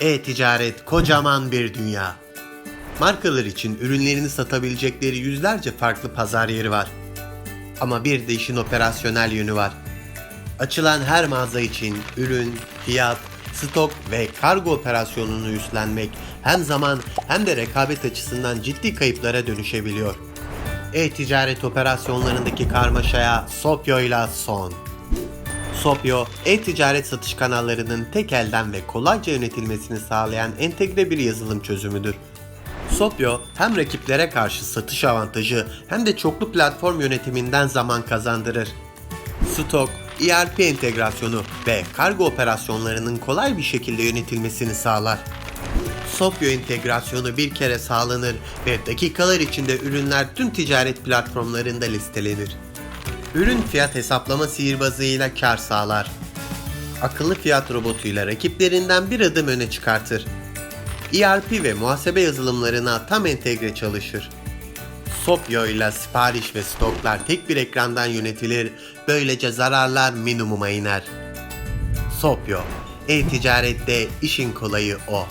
E-ticaret kocaman bir dünya. Markalar için ürünlerini satabilecekleri yüzlerce farklı pazar yeri var. Ama bir de işin operasyonel yönü var. Açılan her mağaza için ürün, fiyat, stok ve kargo operasyonunu üstlenmek hem zaman hem de rekabet açısından ciddi kayıplara dönüşebiliyor. E-ticaret operasyonlarındaki karmaşaya Sopyo'yla son. Sopyo, e-ticaret satış kanallarının tek elden ve kolayca yönetilmesini sağlayan entegre bir yazılım çözümüdür. Sopyo hem rakiplere karşı satış avantajı hem de çoklu platform yönetiminden zaman kazandırır. Stok, ERP entegrasyonu ve kargo operasyonlarının kolay bir şekilde yönetilmesini sağlar. Sopyo entegrasyonu bir kere sağlanır ve dakikalar içinde ürünler tüm ticaret platformlarında listelenir. Ürün fiyat hesaplama sihirbazıyla kar sağlar. Akıllı fiyat robotuyla rakiplerinden bir adım öne çıkartır. ERP ve muhasebe yazılımlarına tam entegre çalışır. Sopyo ile sipariş ve stoklar tek bir ekrandan yönetilir, böylece zararlar minimuma iner. Sopyo, e-ticarette işin kolayı o.